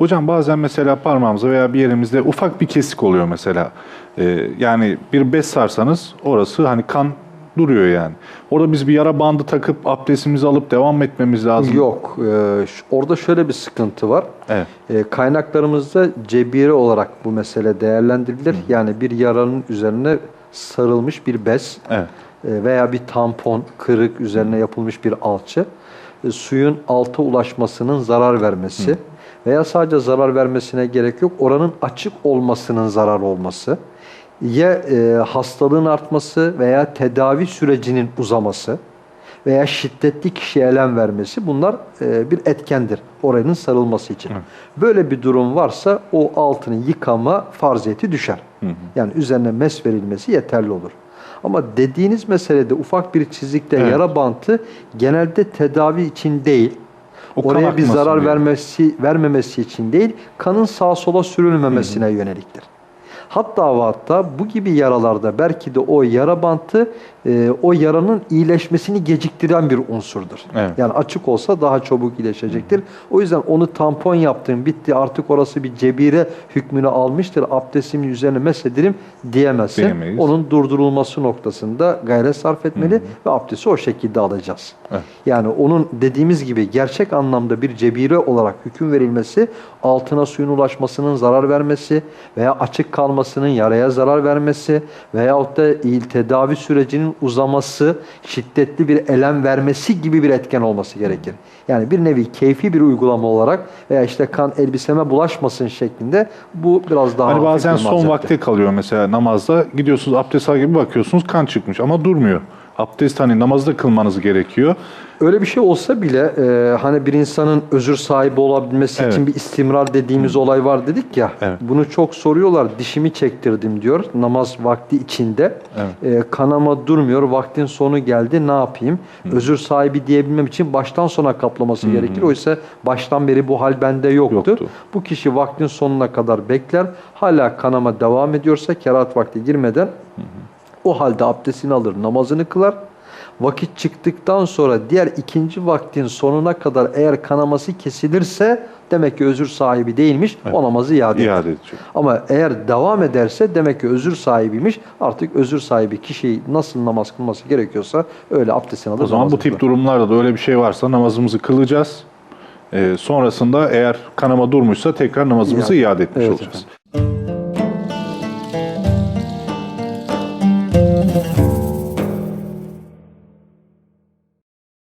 Hocam bazen mesela parmağımızda veya bir yerimizde ufak bir kesik oluyor mesela. Ee, yani bir bez sarsanız orası hani kan duruyor yani. Orada biz bir yara bandı takıp abdestimizi alıp devam etmemiz lazım. Yok. e, orada şöyle bir sıkıntı var. Evet. E, kaynaklarımızda cebire olarak bu mesele değerlendirilir. Yani bir yaranın üzerine sarılmış bir bez Evet. e, veya bir tampon, kırık üzerine yapılmış bir alçı e, suyun alta ulaşmasının zarar vermesi veya sadece zarar vermesine gerek yok. Oranın açık olmasının zarar olması ya e, hastalığın artması veya tedavi sürecinin uzaması veya şiddetli kişiye elem vermesi bunlar e, bir etkendir oranın sarılması için. Böyle bir durum varsa o altını yıkama farziyeti düşer. Yani üzerine mes verilmesi yeterli olur. Ama dediğiniz meselede ufak bir çizikte Evet. yara bantı genelde tedavi için değil, O kan oraya bir zarar vermesi vermemesi için değil, kanın sağa sola sürülmemesine yöneliktir. Hatta ve hatta bu gibi yaralarda belki de o yara bantı e, o yaranın iyileşmesini geciktiren bir unsurdur. Evet. Yani açık olsa daha çabuk iyileşecektir. O yüzden onu tampon yaptım bitti artık orası bir cebire hükmünü almıştır. Abdestimin üzerine mesederim diyemezsin. Diyemeyiz. Onun durdurulması noktasında gayret sarf etmeli ve abdesti o şekilde alacağız. Evet. Yani onun dediğimiz gibi gerçek anlamda bir cebire olarak hüküm verilmesi, altına suyun ulaşmasının zarar vermesi veya açık kalmasının yaraya zarar vermesi veyahut da il tedavi sürecinin uzaması, şiddetli bir elem vermesi gibi bir etken olması gerekir. Yani bir nevi keyfi bir uygulama olarak veya işte kan elbiseme bulaşmasın şeklinde bu biraz daha Hani bazen son vakte kalıyor mesela namazda. Gidiyorsunuz abdest gibi bakıyorsunuz kan çıkmış ama durmuyor. Abdest hani namazda kılmanız gerekiyor. Öyle bir şey olsa bile e, hani bir insanın özür sahibi olabilmesi Evet. için bir istimrar dediğimiz olay var dedik ya. Evet. Bunu çok soruyorlar. Dişimi çektirdim diyor namaz vakti içinde. Evet. E, kanama durmuyor. Vaktin sonu geldi. Ne yapayım? Özür sahibi diyebilmem için baştan sona kaplaması gerekir. Oysa baştan beri bu hal bende yoktu. Yoktu. Bu kişi vaktin sonuna kadar bekler. Hala kanama devam ediyorsa kerahat vakti girmeden o halde abdestini alır, namazını kılar. Vakit çıktıktan sonra diğer ikinci vaktin sonuna kadar eğer kanaması kesilirse demek ki özür sahibi değilmiş. O namazı iade. İade edecek. Ama eğer devam ederse demek ki özür sahibiymiş. Artık özür sahibi kişi nasıl namaz kılması gerekiyorsa öyle abdestini alır. O zaman bu tip kılar. durumlarda da öyle bir şey varsa namazımızı kılacağız. Ee, sonrasında eğer kanama durmuşsa tekrar namazımızı İade. iade etmiş Evet olacağız. efendim. Thank you.